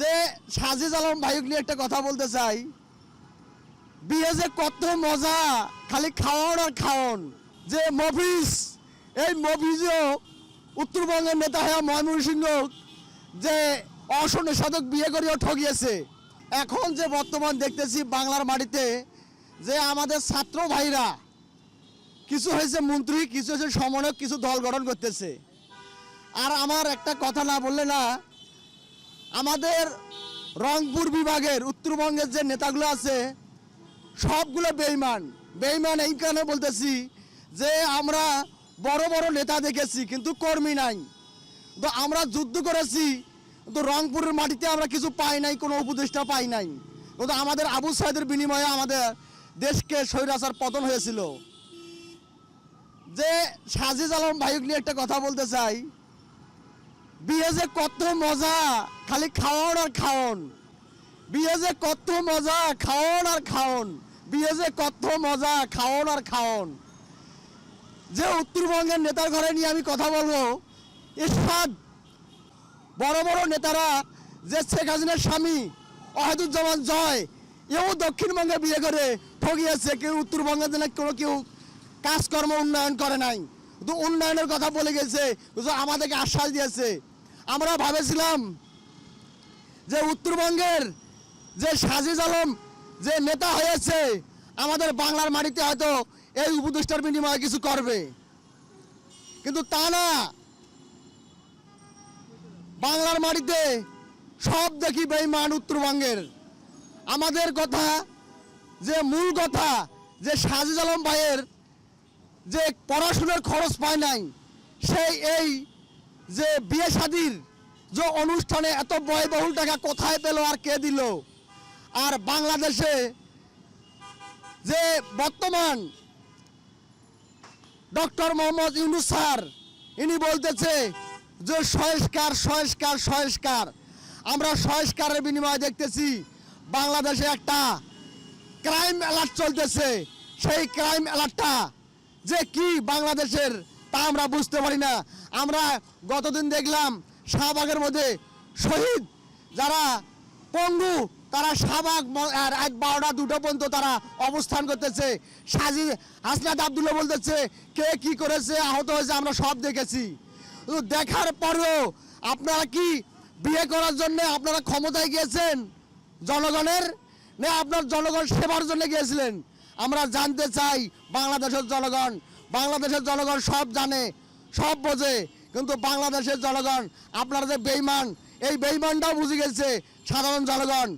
যে সাজিদ আলম ভাইক নিয়ে একটা কথা বলতে চাই। বিয়ে যে কত মজা, খালি খাওয়ান আর খাওয়ান। যে মফিজ, এই মফিজও উত্তরবঙ্গের নেতা হয়ে ময়মনসিংহ যে অসনে শতক বিয়ে করেও ঠকিয়েছে এখন যে বর্তমান দেখতেছি বাংলার মাটিতে যে আমাদের ছাত্র ভাইরা, কিছু হয়েছে মন্ত্রী, কিছু হয়েছে সমন্বয়ক, কিছু দল গঠন করতেছে। আর আমার একটা কথা না বললে না আমাদের রংপুর বিভাগের উত্তরবঙ্গের যে নেতাগুলো আছে, সবগুলো বেইমান। বেইমান এই কারণে বলতেছি যে আমরা বড় বড় নেতা দেখেছি, কিন্তু কর্মী নাই। তো আমরা যুদ্ধ করেছি, কিন্তু রংপুরের মাটিতে আমরা কিছু পাই নাই, কোনো উপদেষ্টা পাই নাই। কিন্তু আমাদের আবু সাহেদের বিনিময়ে আমাদের দেশকে স্বৈরাচার পতন হয়েছিল। যে সাজিদ আলম ভাইক নিয়ে একটা কথা বলতে চাই বিয়ে যে কত মজা, খালি খাওয়ান আর খাওন। বিয়ে যে কত মজা, খাওন আর খাওন। বিয়ে যে কত মজা, খাওন আর খাওন। যে উত্তরবঙ্গের নেতার ঘরে নিয়ে আমি কথা বলব, ইরশাদ। বড় বড় নেতারা, যে শেখ হাসিনার স্বামী, অহেদুজ্জামান জয়, এও দক্ষিণবঙ্গে বিয়ে করে ঠগিয়েছে। কেউ উত্তরবঙ্গে কোনো কেউ কাজকর্ম উন্নয়ন করে নাই। উন্নয়নের কথা বলে গেছে আমাদেরকে আশ্বাস দিয়েছে। আমরা ভাবেছিলাম যে উত্তরবঙ্গের যে সাজিজ আলম যে নেতা হয়েছে, আমাদের বাংলার মাটিতে হয়তো এই উপদেষ্টার বিনিময়ে কিছু করবে। কিন্তু তা না। বাংলার মাটিতে সব দেখি বেইমান উত্তরবঙ্গের। আমাদের কথা, যে মূল কথা, যে সাজিজ আলম ভাইয়ের যে পড়াশোনার খরচ পায় নাই, সেই এই যে বিয়ে শাদির যে অনুষ্ঠানে এত ব্যয়বহুল টাকা কোথায় পেল আর কে দিল? আর বাংলাদেশে যে বর্তমান ডক্টর মোহাম্মদ ইউনুস স্যার, ইনি বলতেছে যে সংস্কার সংস্কার সংস্কার আমরা সংস্কারের বিনিময়ে দেখতেছি বাংলাদেশে একটা ক্রাইম অ্যালার্ট চলতেছে। সেই ক্রাইম অ্যালার্টটা যে কি বাংলাদেশের তা আমরা বুঝতে পারি না। আমরা গতদিন দেখলাম শাহবাগের মধ্যে শহীদ, যারা পঙ্গু, তারা শাহবাগ রাত বারোটা দুটো পর্যন্ত তারা অবস্থান করতেছে। সাজি হাসনাত আবদুল্লাহ বলতেছে, কে কি করেছে, আহত হয়েছে, আমরা সব দেখেছি। দেখার পরেও আপনারা কি বিয়ে করার জন্য আপনারা ক্ষমতায় গিয়েছেন জনগণের, না আপনার জনগণ সেবার জন্য গিয়েছিলেন? আমরা জানতে চাই বাংলাদেশের জনগণ বাংলাদেশের জনগণ সব জানে, সব বোঝে, কিন্তু বাংলাদেশের জনগণ, আপনারা যে বেইমান, এই বেইমানটাও বুঝে গেছে, সাধারণ জনগণ।